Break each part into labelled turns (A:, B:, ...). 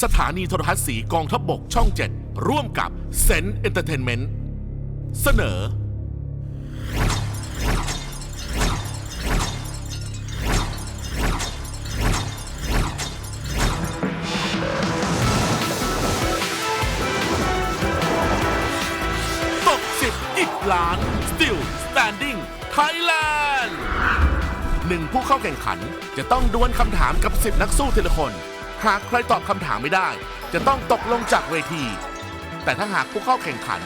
A: สถานีโทรทัศน์สีกองทัพบบกช่อง 7 ร่วมกับเซนเอนเตอร์เทนเมนต์เสนอ ตกสิบอีกล้าน Still Standing Thailand หนึ่งผู้เข้าแข่งขันจะต้องดวลคำถามกับ 10 นักสู้ทีละคน หากใครตอบคำถามไม่ได้ จะต้องตกลงจากเวที แต่ถ้าหากผู้เข้าแข่งขัน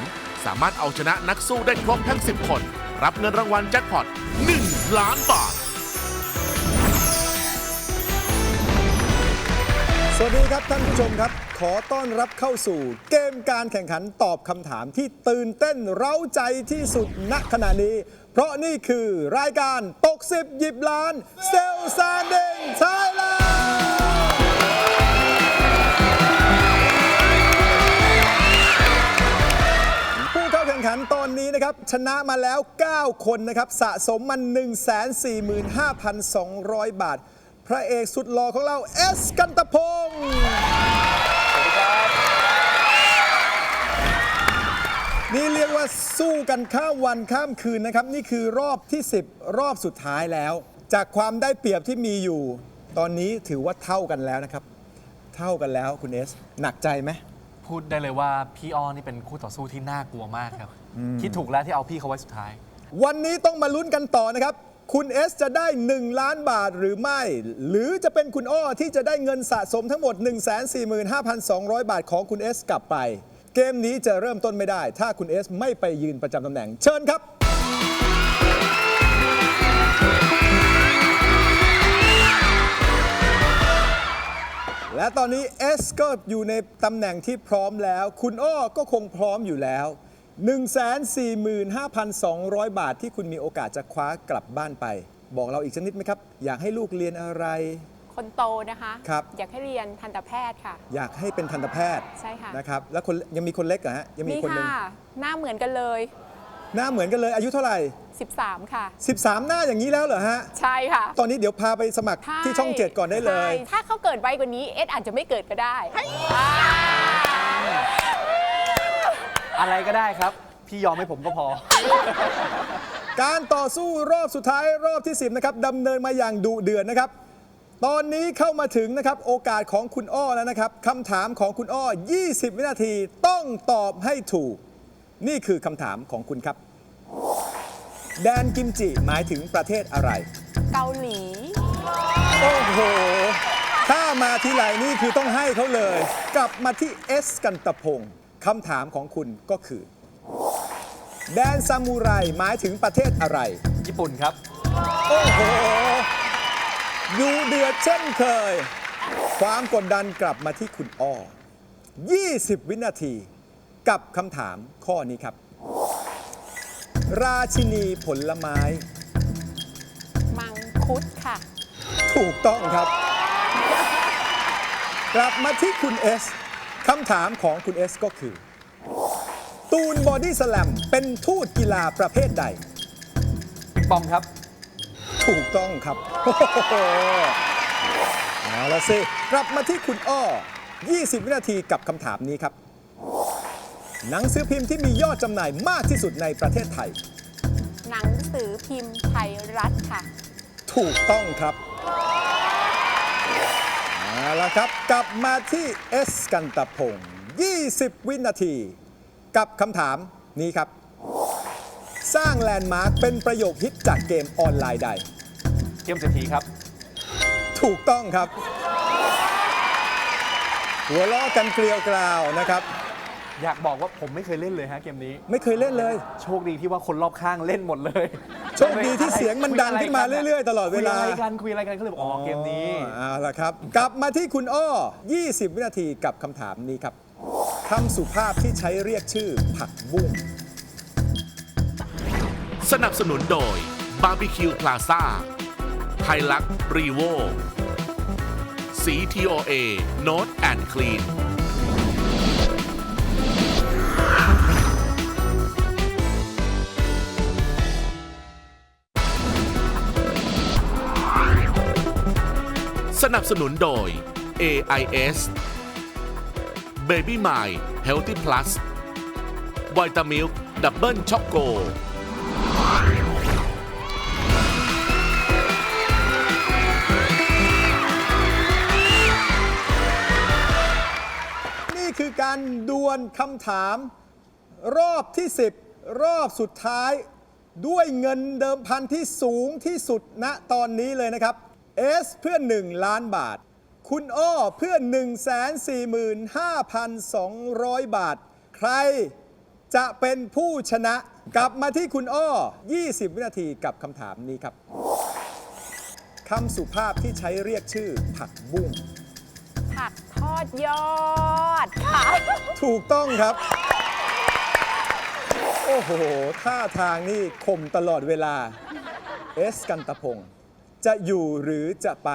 A: สามารถเอาชนะนักสู้ได้ครบทั้ง 10 คน รับเงินรางวัลแจ็คพอต1ล้านบาท
B: สวัสดีครับท่านผู้ชมครับ ขอต้อนรับเข้าสู่ เกมการแข่งขันตอบคำถามที่ตื่นเต้นเร้าใจที่สุดณขณะนี้ เพราะนี่คือรายการตกสิบหยิบล้านเซลซานเดงไทยแลนด์ ขันตอนนี้นะครับ ชนะมาแล้ว 9 คนนะครับ สะสมมัน 145,200 บาท พระเอกสุดหล่อของเราเอสกันตพงศ์นี่เรียกว่าสู้กันข้ามวันข้ามคืนนะครับ นี่คือรอบที่ 10 รอบสุดท้ายแล้ว จากความได้เปรียบที่มีอยู่ ตอนนี้ถือว่าเท่ากันแล้วนะครับ เท่ากันแล้วคุณเอส หนักใจไหม
C: พูดได้เลยว่าพี่อ้อนี่เป็นคู่ต่อสู้ที่น่ากลัวมากครับ คิดถูกแล้วที่เอาพี่เขาไว้สุดท้าย
B: วันนี้ต้องมาลุ้นกันต่อนะครับ คุณเอสจะได้ 1 ล้านบาทหรือไม่ หรือจะเป็นคุณอ้อที่จะได้เงินสะสมทั้งหมด 145,200 บาทของคุณเอสกลับไป เกมนี้จะเริ่มต้นไม่ได้ ถ้าคุณเอสไม่ไปยืนประจำตำแหน่ง เชิญครับ และตอนนี้เอสก็อยู่ในตำแหน่งที่พร้อมแล้ว คุณอ้อก็คงพร้อมอยู่แล้ว 145,200 บาทที่คุณมีโอกาสจะคว้ากลับบ้านไป บอกเราอีกชนิดไหมครับ อยากให้ลูกเรียนอะไร
D: คนโตนะคะ
B: ครับ
D: อยากให้เรียนทันตแพทย์ค่ะ
B: อยากให้เป็นทันตแพทย์
D: ใช่ค่ะ
B: นะครับ แล้วคนยังมีคนเล็กเหรอฮะยังมี
D: นี่
B: คนหนึ่ง
D: ค่ะ หน้าเหมือนกันเลย
B: หน้าเหมือนกันเลยอายุเท่าไหร่
D: 13 ค่ะ
B: 13 หน้าอย่างนี้แล้วเหรอฮะ
D: ใช่ค่ะ
B: ตอนนี้เดี๋ยวพาไปสมัคร
D: ใช่
B: ที่ช่องเจ็ดก่อนได้เลย
D: ใช่ถ้าเขาเกิดไวกว่านี้เอสอาจจะไม่เกิดก็ได้อ่า
C: อะไรก็ได้ครับ พี่ยอมให้ผมก็พอ
B: การต่อสู้รอบสุดท้ายรอบที่ 10 นะครับดำเนินมาอย่างดุเดือดนะครับ ตอนนี้เข้ามาถึงนะครับโอกาสของคุณอ้อแล้วนะครับคำถามของคุณอ้อ 20 วินาทีต้องตอบให้ถูก นี่คือคำถามของคุณครับ แดนกิมจิหมายถึงประเทศอะไร
D: เกาหลี
B: โอ้โห ถ้ามาทีไรนี่คือต้องให้เขาเลย กลับมาที่เอสกันตะพงศ์คำถามของคุณก็คือ แดนซามูไรหมายถึงประเทศอะไร
C: ญี่ปุ่นครับ
B: โอ้โหดูเดือดเช่นเคย ความกดดันกลับมาที่คุณอ้อ 20 วินาที กับคำถามข้อนี้ครับ ราชินีผลไม้
D: มังคุดค่ะ
B: ถูกต้องครับ กลับมาที่คุณเอสคำถามของคุณเอสก็คือ ตูนบอดี้สแลมเป็นทูตกีฬาประเภทใด
C: ปอมครับ
B: ถูกต้องครับโอ้โหเอาละสิ กลับมาที่คุณอ้อ 20 วินาทีกับคำถามนี้ครับ หนังสือพิมพ์ที่มียอดจำหน่ายมากที่สุดในประเทศไทย
D: หนังสือพิมพ์ไทยรัฐค่ะ
B: ถูกต้องครับเอาละครับ กลับมาที่เอสกันตะพงศ์20 วินาที กับคำถามนี้ครับ สร้างแลนด์มาร์คเป็นประโยคฮิตจากเกมออนไลน์ใด
C: เกมเศรษฐีครับ
B: ถูกต้องครับ หัวล้อกันเกลียวกราวนะครับ
C: อยากบอกว่าผมไม่เคยเล่นเลยฮะเกมนี้
B: ไม่เคยเล่นเลย
C: โชคดีที่ว่าคนรอบข้างเล่นหมดเลย
B: โชคดีที่เสียงมันดังขึ้นมาเรื่อยๆ ตลอดเวลา
C: คุยอะไรกันคุยอะไรกันก็เลยบอกอ๋อเกมนี้
B: เอาละครับ กลับมาที่คุณอ้อ 20 วินาทีกับคำถามนี้ครับคำสุภาพที่ใช้เรียกชื่อผักบุ้ง
A: สนับสนุนโดยบาร์บีคิวพลาซ่าไฮลักรีโวสี TOA Note and Clean สนั นับสนุนโดย AIS Baby m y Healthy Plus วิตามิลดับเบิลช็อกโก
B: นี่คือการดวลคำถาม รอบที่ 10 รอบสุดท้าย ด้วยเงินเดิมพันที่สูงที่สุดณตอนนี้เลยนะครับ S เพื่อ 1 ล้านบาท คุณอ้อเพื่อ 145,200 บาท ใครจะเป็นผู้ชนะ กลับมาที่คุณอ้อ 20 วินาทีกับคำถามนี้ครับคำสุภาพที่ใช้เรียกชื่อผักบุ้ง
D: ผักทอดยอดค่ะ
B: ถูกต้องครับ โอ้โหท่าทางนี่คมตลอดเวลา เอสกันตะพงศ์ จะอยู่หรือจะไป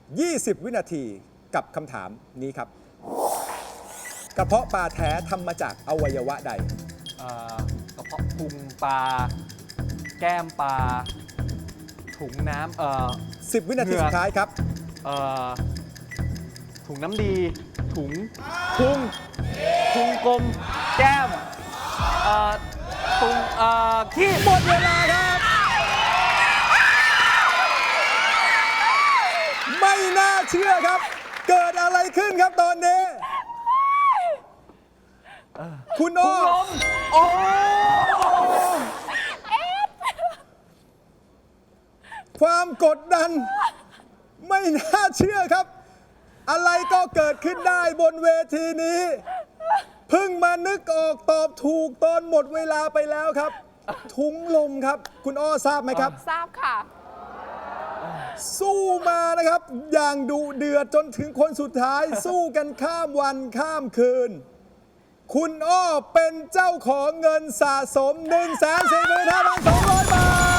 B: 20 วินาทีกับคำถามนี้ครับ กระเพาะปลาแท้ทำมาจากอวัยวะใด
E: เอ่อกระเพาะพุงปลา แก้มปลา ถุงน้ำเอ่อ
B: 10 วินาที
E: เหงื่อ
B: สุดท้ายครับ
E: เอ่อ ถุงน้ำดี ถุงพุงพุงกลม แก้ม เอ่อตุงเอ่อขี้
B: หมดเวลา ชื่อครับ เกิดอะไรขึ้นครับตอนนี้ คุณโอ้
E: ลมโอ้
B: ความกดดัน ไม่น่าเชื่อครับ อะไรก็เกิดขึ้นได้บนเวทีนี้ เพิ่งมานึกออกตอบถูกตอนหมดเวลาไปแล้วครับถุงลมครับ คุณอ้อทราบไหมครับ
D: ทราบค่ะ
B: สู้มานะครับ อย่างดุเดือดจนถึงคนสุดท้าย สู้กันข้ามวันข้ามคืน คุณอ้อเป็นเจ้าของเงินสะสม1 4 5 2 0 0 บาท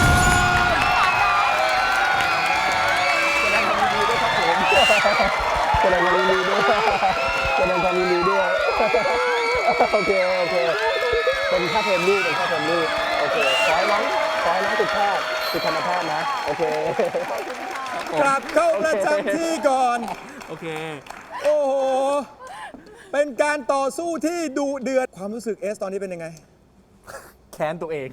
F: แสดงความยินดีด้วยแสดงความยินดีด้วย โอเค โอเค เป็นค่าเทอมลูกเป็นค่าเทอมลูกโอเค ขอให้น้อง ขอให้น้องติดแพทย์ติดธรรมแพทย์นะ โอเค
B: กลับเข้าประจำที่ก่อน
E: โอเค
B: โอ้โห เป็นการต่อสู้ที่ดุเดือด ความรู้สึกเอสตอนนี้เป็นยังไง
E: แค้นตัวเอง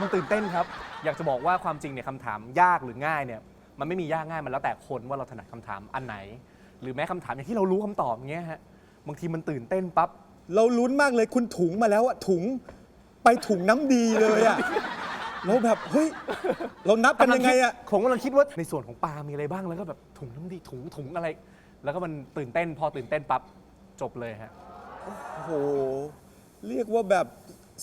E: มันตื่นเต้นครับ อยากจะบอกว่าความจริงเนี่ยคำถามยากหรือง่ายเนี่ย มันไม่มียากง่ายมันแล้วแต่คนว่าเราถนัดคำถามอันไหน หรือแม้คำถามอย่างที่เรารู้คำตอบอย่างเงี้ยฮะ บางทีมันตื่นเต้นปั๊บ
B: เราลุ้นมากเลยคุณถุงมาแล้วอะถุง ไปถุงน้ำดีเลยอะ เราแบบเฮ้ยเรานับกันยังไงอะ
E: ผมกำลังคิดว่าในส่วนของปลา มีอะไรบ้างแล้วก็แบบถุงน้ำดีถุงถุงอะไร แล้วก็มันตื่นเต้นพอตื่นเต้นปั๊บจบเลยฮะ
B: โอ้โหเรียกว่าแบบ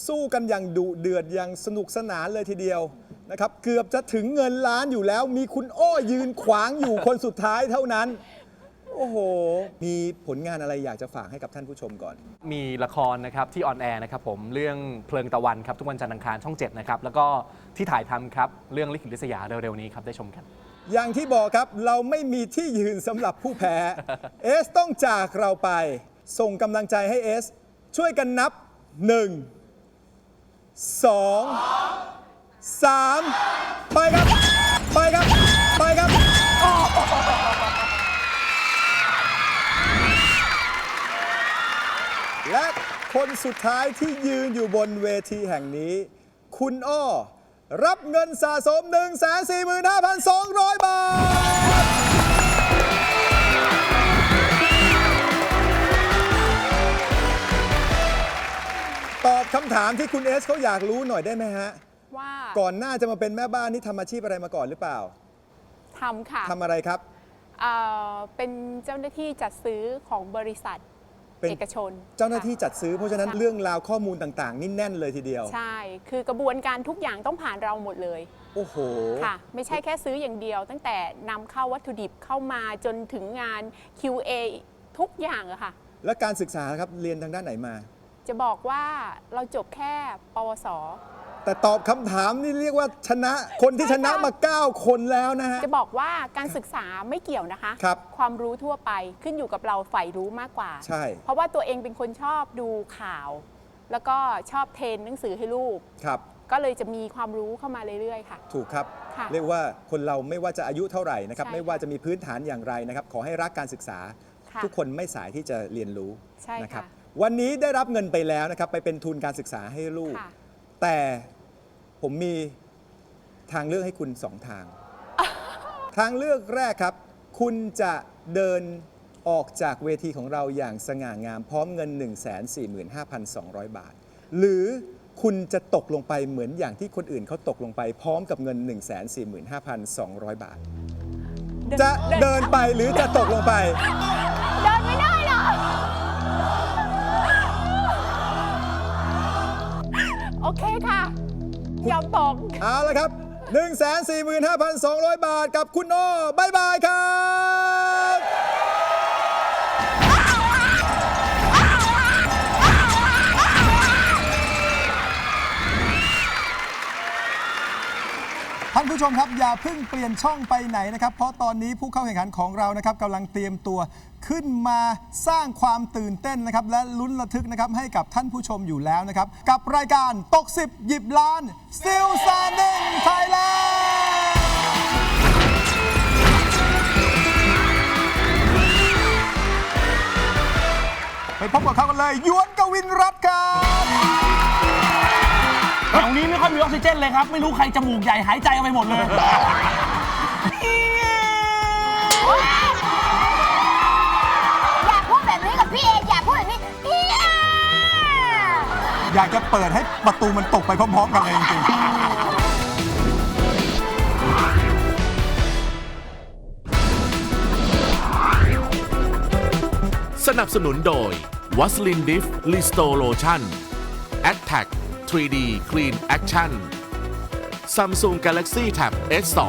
B: สู้กันอย่างดุเดือดอย่างสนุกสนานเลยทีเดียวนะครับ เกือบจะถึงเงินล้านอยู่แล้ว มีคุณอ้อยืนขวางอยู่คนสุดท้ายเท่านั้น โอ้โห มีผลงานอะไรอยากจะฝากให้กับท่านผู้ชมก่อน
E: มีละครนะครับที่ออนแอร์นะครับผมเรื่องเพลิงตะวันครับทุกวันจันทร์อังคารช่อง 7 นะครับ แล้วก็ที่ถ่ายทำครับเรื่องลิขิตลิศยาเร็วๆนี้ครับได้ชมกัน
B: อย่างที่บอกครับเราไม่มีที่ยืนสำหรับผู้แพ้ เอสต้องจากเราไป ส่งกำลังใจให้เอส ช่วยกันนับ 1 2 3 ไปครับ ไปครับ ไปครับ และคนสุดท้ายที่ยืนอยู่บนเวทีแห่งนี้ คุณอ้อ รับเงินสะสม 145,200 บาท ตอบคำถามที่คุณเอสเขาอยากรู้หน่อยได้ไหมฮะ
D: ว่า
B: ก่อนหน้าจะมาเป็นแม่บ้านนี่ทำอาชีพอะไรมาก่อนหรือเปล่า
D: ทำค่ะ
B: ทำอะไรครับ
D: เอ่อเป็นเจ้าหน้าที่จัดซื้อของบริษัท
B: เป็น
D: เอกชน
B: เจ้าหน้าที่
D: ค่ะ
B: จัดซื้อเพราะฉะนั้น
D: ค่ะ
B: เรื่องราวข้อมูลต่างๆ นี่แน่นเลยทีเดียว
D: ใช่ คือกระบวนการทุกอย่างต้องผ่านเราหมดเลย
B: โอ้โห
D: ค่ะ ไม่ใช่แค่ซื้ออย่างเดียว ตั้งแต่นำเข้าวัตถุดิบเข้ามาจนถึงงาน QA ทุกอย่างอะค่ะ
B: แล้วการศึกษาครับเรียนทางด้านไหนมา
D: จะบอกว่าเราจบแค่ปวส
B: แต่ตอบคำถามนี่เรียกว่าชนะคนที่ชนะมา 9 คนแล้วนะฮะ
D: จะบอกว่าการศึกษาไม่เกี่ยวนะคะ
B: ครับ
D: ความรู้ทั่วไปขึ้นอยู่กับเราใฝ่รู้มากกว่า
B: ใช่
D: เพราะว่าตัวเองเป็นคนชอบดูข่าว แล้วก็ชอบเทรนหนังสือให้ลูก
B: ครับ
D: ก็เลยจะมีความรู้เข้ามาเรื่อยๆ ค่ะ
B: ถูกครับ
D: ค่ะ
B: เรียกว่าคนเราไม่ว่าจะอายุเท่าไหร่นะครับ
D: ใช่
B: ไม่ว่าจะมีพื้นฐานอย่างไรนะครับ ขอให้รักการศึกษา
D: ค่ะ
B: ทุกคนไม่สายที่จะเรียนรู้
D: ใช่ค่ะ
B: นะครับ วันนี้ได้รับเงินไปแล้วนะครับ ไปเป็นทุนการศึกษาให้ลูก
D: ค่ะ
B: แต่ผมมีทางเลือกให้คุณสองทาง ทางเลือกแรกครับ คุณจะเดินออกจากเวทีของเราอย่างสง่างามพร้อมเงิน 145,200 บาท หรือคุณจะตกลงไปเหมือนอย่างที่คนอื่นเขาตกลงไปพร้อมกับเงิน 145,200 บาท จะเดินไปหรือจะตกลงไป
D: เดินไม่ได้หรอ โอเคค่ะยอมตก
B: เอาละครับ 145,200 บาทกับคุณโอ้บายบายครับ ท่านผู้ชมครับอย่าเพิ่งเปลี่ยนช่องไปไหนนะครับ เพราะตอนนี้ผู้เข้าแข่งขันของเรานะครับกำลังเตรียมตัวขึ้นมาสร้างความตื่นเต้นนะครับ และลุ้นระทึกนะครับให้กับท่านผู้ชมอยู่แล้วนะครับ กับรายการตก 10 หยิบล้าน Still Standing Thailand ไปพบกับเขากันเลยยวนกวินรัตน์ครับ
G: แถวนี้ไม่ค่อยมีออกซิเจนเลยครับ ไม่รู้ใครจมูกใหญ่หายใจเอาไปหมดเลย
H: อย่าพูดแบบนี้กับพี่เออย่าพูดแบบนี้พี่เอ
B: อยากจะเปิดให้ประตูมันตกไปพร้อมๆกันเลยจริงๆ
A: สนับสนุนโดยวัสลินดิฟลิสโตโลชั่น a t t a c 3D Clean Action Samsung Galaxy Tab S2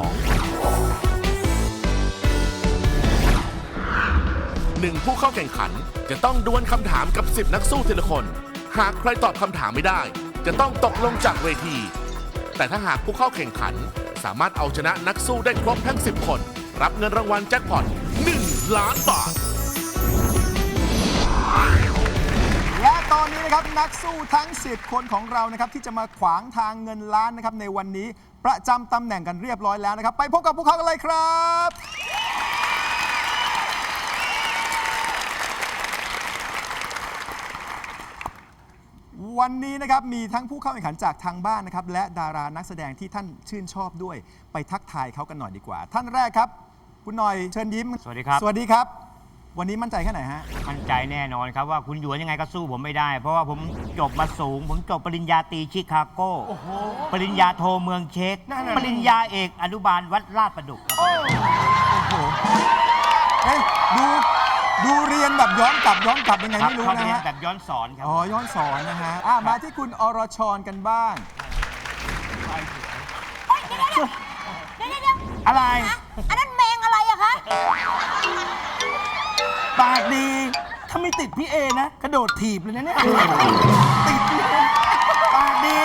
A: หนึ่งผู้เข้าแข่งขันจะต้องดวลคำถามกับ 10 นักสู้ทีละคน หากใครตอบคำถามไม่ได้ จะต้องตกลงจากเวที แต่ถ้าหากผู้เข้าแข่งขัน สามารถเอาชนะนักสู้ได้ครบทั้ง 10 คน รับเงินรางวัลแจ็คพอต1ล้านบาท
B: ตอนนี้นะครับนักสู้ทั้ง 10 คนของเรานะครับที่จะมาขวางทางเงินล้านนะครับในวันนี้ประจำตำแหน่งกันเรียบร้อยแล้วนะครับ ไปพบกับพวกเขากันเลยครับ วันนี้นะครับมีทั้งผู้เข้าแข่งขันจากทางบ้านนะครับและดารานักแสดงที่ท่านชื่นชอบด้วย ไปทักทายเขากันหน่อยดีกว่า ท่านแรกครับ คุณหน่อยเชิญยิ้ม
G: สวัสดีครับ
B: สวัสดีครับ วันนี้มั่นใจแค่ไหนฮะ
G: มั่นใจแน่นอนครับว่าคุณหยวนยังไงก็สู้ผมไม่ได้ เพราะว่าผมจบมาสูง ผมจบปริญญาตรีชิคาโก ปริญญาโทเมืองเช็กปริญญาเอกอนุบาลวัดลาดประดุกครับ
B: เอ้ยดูดูเรียนแบบย้อนกลับย้อนกลับยังไง
G: ครับ
B: ไม่รู้
G: เขา
B: นะ
G: เรียน
B: ฮะ
G: แบบย้อนสอนครับ
B: อ๋อย้อนสอนนะฮะอะมาที่คุณอรชรกันบ้าง
H: เดี๋ยวเดี๋ยวเดี๋ยว
G: อะไร
H: นะอันนั้นแมงอะไรอะ
G: ปากดี ถ้าไม่ติดพี่เอนะ กระโดดถีบเลยนะเนี่ย ติดเลยปากดี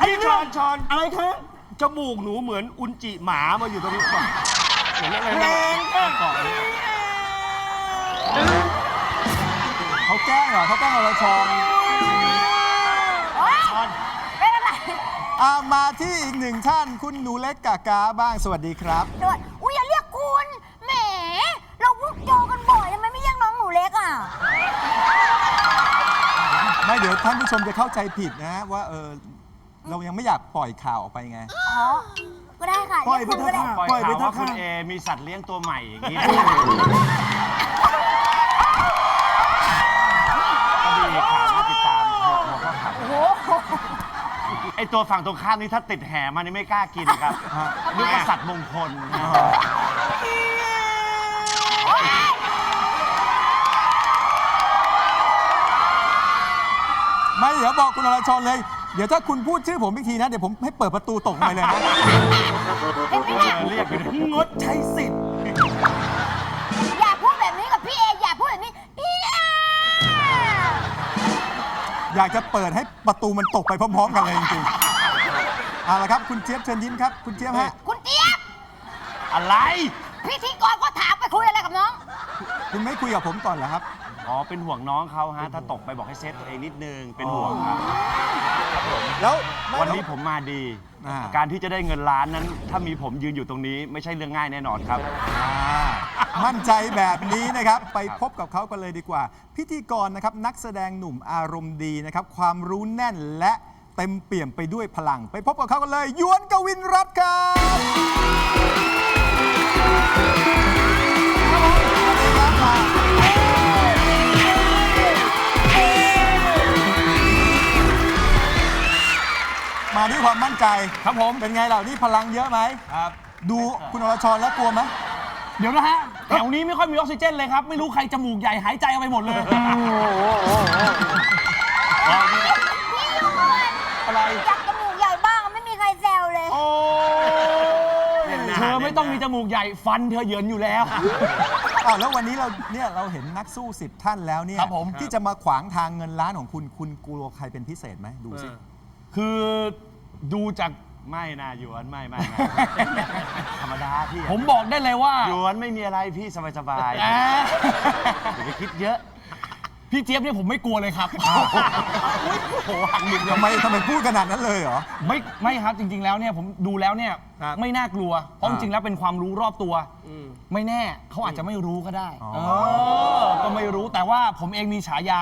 G: พี่ชอนชอนอะไรคะจมูกหนูเหมือนอุนจิหมามาอยู่ตรงนี้ก่อนเหมือนอะไรแรงก่อน
B: เขาแกล้งเหรอเขาแกล้งอรชร
H: โอ๊ยเป็นอะไร
B: อะมาที่อีกหนึ่งท่านคุณหนูเล็กกากาบ้างสวัสดีครับ
H: ด้วยอุ้ยอย่าเรียก ไม่เดี๋
B: ยวท่านผู้ชมจะเข้าใจผิดนะว่าเออเรายังไม่อยากปล่อยข่าวออกไปไง
H: อ๋อก็ได้ค่ะ
B: ปล่อย
H: เรียกคุณ
B: ไปเถ
H: ก็
B: อะ
H: ได้
B: ค่ะ
G: ปล่อยข่าวว่าคุณเอมีสัตว์เลี้ยงตัวใหม่อย่างนี้ก็ดีข่าวน่าติดตามหัวหัวข้อข่าว
H: โอ้โห
G: ไอตัวฝั่งตรงข้ามนี้ถ้าติดแห่มานี่ไม่กล้ากินครับนึกว่าสัตว์มงคล
B: ไม่เดี๋ยวบอกคุณอรชรเลย เดี๋ยวถ้าคุณพูดชื่อผมอีกทีนะ เดี๋ยวผมให้เปิดประตูตกไปเลยนะ
G: เรียกอยู่นะงดใช้สิทธิ์
H: อย่าพูดแบบนี้กับพี่เออย่าพูดแบบนี้พี่เอ
B: อยากจะเปิดให้ประตูมันตกไปพร้อม ๆ กันเลยจริงๆเอาละครับ คุณเจี๊ยบเชิญยิ้มครับ คุณเจี๊ยบฮะ
H: คุณเจี๊ยบ
G: อะไร
H: พิธีกรก็ถามไปคุยอะไรกับน้อง
B: คุณไม่คุยกับผมก่อนเหรอครับ
G: อ๋อ เป็นห่วงน้องเขาฮะ ถ้าตกไปบอกให้เซฟตัวเองนิดนึง เป็นห่วงครับ
B: แล้วไม่
I: วันนี้ผมมาดี
B: อ่า
I: การที่จะได้เงินล้านนั้น ถ้ามีผมยืนอยู่ตรงนี้ไม่ใช่เรื่องง่ายแน่นอนครับ
B: อ่ามั่นใจแบบนี้นะครับ ไปพบกับเขากันเลยดีกว่า พิธีกรนะครับนักแสดงหนุ่มอารมณ์ดีนะครับ ความรู้แน่นและเต็มเปี่ยมไปด้วยพลัง ไปพบกับเขากันเลยยวนกวินรัตน์ครับ มาด้วยความมั่นใจ
C: ครับผม
B: เป็นไงเหล่านี่พลังเยอะไหมครับ ดูคุณอรชรแล้วกลัวไหม
C: เดี๋ยวนะฮะ แถวนี้ไม่ค่อยมีออกซิเจนเลยครับ ไม่รู้ใครจมูกใหญ่หายใจเอาไปหมดเลย อะไร
H: อยากจมูกใหญ่บ้างไม่มีใครแซวเลย
C: เธอไม่ต้องมีจมูกใหญ่ฟันเธอเหยินอยู่แล้ว
B: อ้าวแล้ววันนี้เราเนี่ยเราเห็นนักสู้สิบท่านแล้วเนี่ย
C: ครับผม
B: ที่จะมาขวางทางเงินล้านของคุณคุณกลัวใครเป็นพิเศษไหมดูสิ
C: คือดูจาก
I: ไม่นะหยวนไม่ไม่ไม่ ธรรมดาพี่
C: ผมบอกได้เลยว่า
I: หยวนไม่มีอะไรพี่สบายสบาย
C: แหม
I: อย่าไปคิดเยอะ
C: พี่เจี๊ยบเนี่ยผมไม่กลัวเลยครับ
B: ทำไมทำไมพูดขนาดนั้นเลยเหรอ
C: ไม่ไม่ครับจริง ๆแล้วเนี่ยผมดูแล้วเนี่ย
B: ครับ
C: ไม่น่ากลัวเพราะจ
B: อ่า
C: ริงๆแล้วเป็นความรู้รอบตัวไม่แน่เขาอาจจะไม่รู้ก็ได้
B: อ๋อ
C: เออก็ไม่รู้แต่ว่าผมเองมีฉายา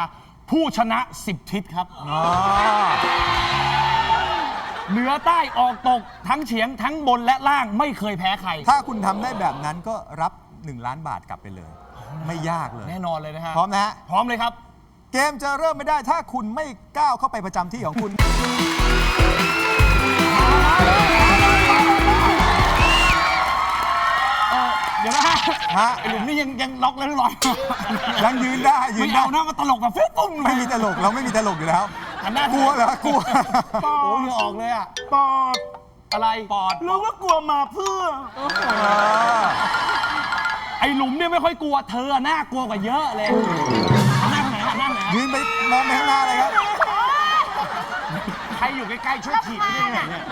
C: ผู้ชนะ 10 ทิศครับ
B: อ๋อ
C: เหนือใต้ออกตกทั้งเฉียงทั้งบนและล่างไม่เคยแพ้ใคร
B: ถ้าคุณทำได้แบบนั้นก็รับ 1 ล้านบาทกลับไปเลย ไม่ยากเลย
C: แน่นอนเลยนะฮะ
B: พร้อมนะฮะ
C: พร้อมเลยครับ
B: เกมจะเริ่มไม่ได้ถ้าคุณไม่ก้าวเข้าไปประจำที่ของคุณ
C: ฮะ
B: ฮะ
C: ไอหลุมนี่ยังยังล็อกแล้วเรียบร้อย
B: ยังยืนได้ยื
C: ไม่
B: นได้
C: เอานะมาตลกกับฟุ๊บปุ้มเล
B: ไม่
C: ย
B: มีตลกเราไม่มีตลกอยู่แล้ว
C: หันหน้าก
B: ลัวเหรอกลัว
C: โอ้ยเหงื่อออกเลยอะ
I: ปอด
C: อะไรปอด
I: รู้ว่ากลัวมาเพื่อ
C: ไอหลุมเนี่ยไม่ค่อยกลัวเธออะน่ากลัวกว่าเยอะเลยหันหน้าไปไหนหันหน้าไปไหน
B: ยืนไปมองไปข้างหน้าเลยครับ
I: ใครอยู่ใกล้ๆช่วยถีบไม่ได้ไงเนี่ย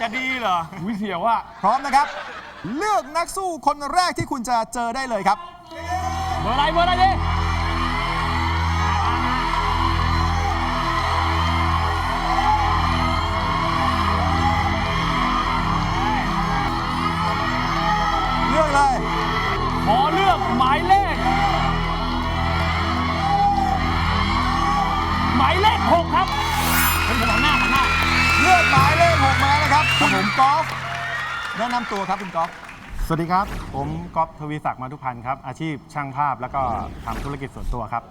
I: จะดีเหรอ
C: วิเสียวอะ
B: พร้อมนะครับ เลือกนักสู้คนแรกที่คุณจะเจอได้เลยครับ
C: เบอร์อะไรเบอร์อะไรดิ
B: แนะนำตัวครับคุณกอล์ฟ
J: สวัสดีครับ ผมก๊อฟทวีศักดิ์มาทุพันธ์ครับ อาชีพช่างภาพแล้วก็ทำธุรกิจส่วนตัวครับ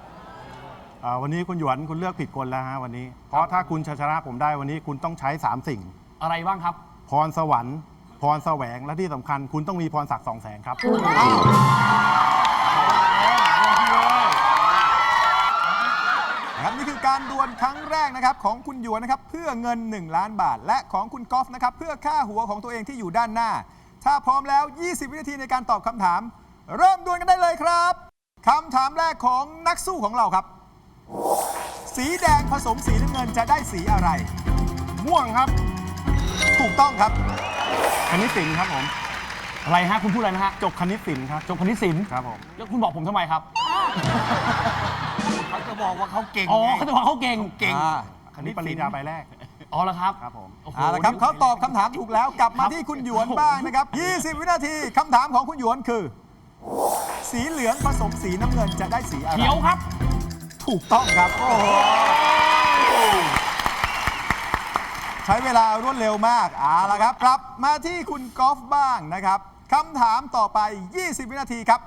J: เอ่อวันนี้คุณหยวนคุณเลือกผิดคนแล้วฮะวันนี้ เพราะถ้าคุณจะชนะผมได้วันนี้คุณต้องใช้ 3 สิ่ง
C: อะไรบ้างครับ
J: พรสวรรค์ พรแสวงและที่สำคัญ คุณต้องมีพรศักดิ์สองแสงครับ
B: การดวลครั้งแรกนะครับของคุณหยวนนะครับเพื่อเงิน 1 ล้านบาท และของคุณกอล์ฟนะครับเพื่อค่าหัวของตัวเองที่อยู่ด้านหน้า ถ้าพร้อมแล้ว 20 วินาทีในการตอบคำถาม เริ่มดวลกันได้เลยครับคำถามแรกของนักสู้ของเราครับ สีแดงผสมสีน้ำเงินจะได้สีอะไร
J: ม่วงครับ
B: ถูกต้องครับ
J: คณิตศิลป์ครับผม
C: อะไรฮะคุณพูดอะไรนะฮะ
J: จบคณิตศิลป์ครับ
C: จบคณิตศิลป์
J: ครับผม
C: แล้วคุณบอกผมทำไมครับ
I: เขาจะบอกว่าเขาเก่ง
C: อ๋อ
I: ไง
C: เขาจะบอกเขาเก่ง
I: เก่ง
B: อ่า
J: คณิตปริญญาใบแรก
C: อ๋อแล้วครับ
J: ครับผม
C: โอ้โห
B: เอาละครับเขาตอบคำถามถูกแล้วกลับมาที่คุณหยวนบ้างนะครับ 20 วินาทีคำถามของคุณหยวนคือ สีเหลืองผสมสีน้ำเงินจะได้สีอะไร
C: เขียวครับ
B: ถูกต้องครับ โอ้โห ใช้เวลารวดเร็วมากเอาละครับ กลับมาที่คุณกอล์ฟบ้างนะครับ คำถามต่อไป 20 วินาทีครับ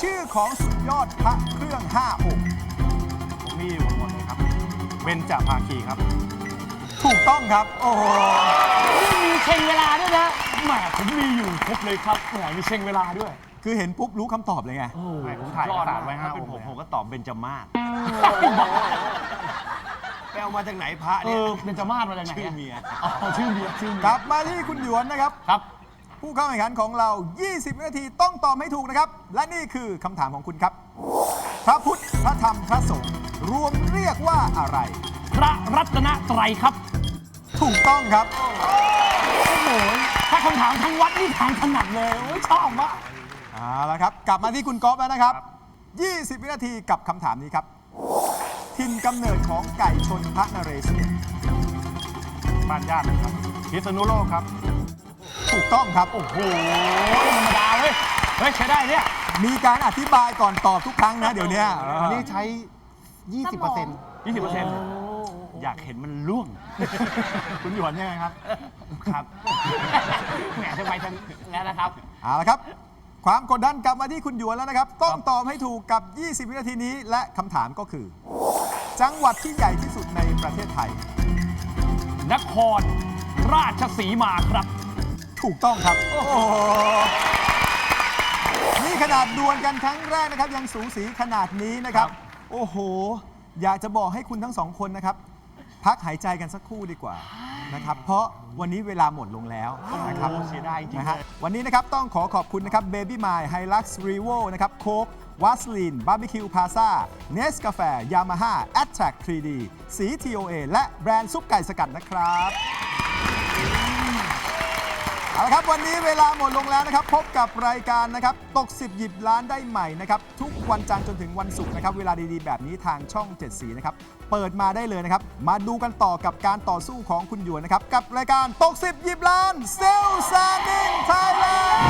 B: ชื่อของสุดยอดพระเครื่อง5องค์
J: ผมมีอยู่หมดเลยครับเบญจภาคีครับ
B: ถูกต้องครับ โอ้โห
C: มีเชงเวลาด้วยนะแหมผมมีอยู่ครบเลยครับแหมมีเชงเวลาด้วย
B: คือเห็นปุ๊บรู้คำตอบเลยไง
J: ไม่ผมถ่ายเอกสารไว้ห้า
I: ถ้า
J: อ
I: เป็น
J: งค์
I: ผม
J: เลย
I: ผมก็ตอบเบญจมาศไปเอามาจากไหนพระ
C: เอ
I: เนี่ย
C: อเป็นจมาศมาจากไหน
I: ชื่อ
C: อะ
I: เมีย
C: อ๋อชื่อเมียชื่อเมีย
B: กลับมาที่คุณหยวนนะครับ
C: ครับ
B: ผู้เข้าแข่งขันของเรา 20 วินาทีต้องตอบให้ถูกนะครับ และนี่คือคำถามของคุณครับ พระพุทธ พระธรรม พระสงฆ์รวมเรียกว่าอะไร
C: พระรัตนตรัยครับ
B: ถูกต้องครับ
C: โอ้โห ถ้าคำถามทั้งวัดนี่ทางถนัดเลย โอ้ยชอบมาก
B: เอาละครับ กลับมาที่คุณก๊อฟแล้วนะครับ 20 วินาทีกับคำถามนี้ครับ ถิ่นกำเนิดของไก่ชนพระนเรศวร
J: บ้านญาตินะครับพิษณุโลกครับ
B: ถูกต้องครับ
I: โอ้โหธรรมดาเว้ย เฮ้ย ใช้ได้เนี่ย
B: มีการอธิบายก่อนตอบทุกครั้งนะ เดี๋ยวเนี้ย
J: อันนี้ใช้ 20%
I: 20เปอร์เซ็นต์
G: อยากเห็นมันล่วง
J: คุณหยวนยังไงครับ
G: ครับ
I: แหมทำไมทางนั้นนะครับ
B: เอาละครับ ความกดดันกลับมาที่คุณหยวนแล้วนะครับ ต้องตอบให้ถูกกับ 20 วินาทีนี้ และคำถามก็คือ จังหวัดที่ใหญ่ที่สุดในประเทศไทย
I: นครราชสีมาครับ
B: ถูกต้องครับ โอ้โห นี่ขนาดดวลกันครั้งแรกนะครับ ยังสูสีขนาดนี้นะครับ โอ้โห อยากจะบอกให้คุณทั้งสองคนนะครับ พักหายใจกันสักครู่ดีกว่านะครับ เพราะวันนี้เวลาหมดลงแล้วนะครับ
G: เสียดายจริงๆ
B: นะฮะวันนี้นะครับต้องขอขอบคุณนะครับ Baby My Hilux Revo นะครับโค้กวัสลินบาร์บีคิวพาซาเนสกาแฟยามาฮ่าแอตแทก 3D สี TOA และแบรนด์ซุปไก่สกัดนะครับ เอาละครับวันนี้เวลาหมดลงแล้วนะครับ พบกับรายการนะครับ ตก 10 หยิบล้านได้ใหม่นะครับ ทุกวันจันทร์จนถึงวันศุกร์นะครับ เวลาดีๆ แบบนี้ทางช่อง 7 สีนะครับ เปิดมาได้เลยนะครับ มาดูกันต่อกับการต่อสู้ของคุณหยวนนะครับ กับรายการตก 10 หยิบล้านเซลซานิงไทยแลนด์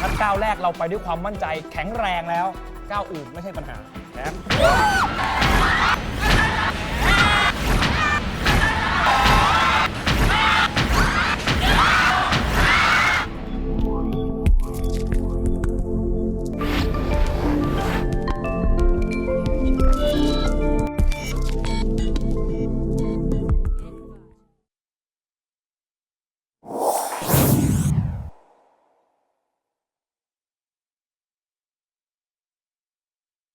K: งั้นก้าวแรกเราไปด้วยความมั่นใจแข็งแรงแล้วก้าวอื่นไม่ใช่ปัญหา นะครับ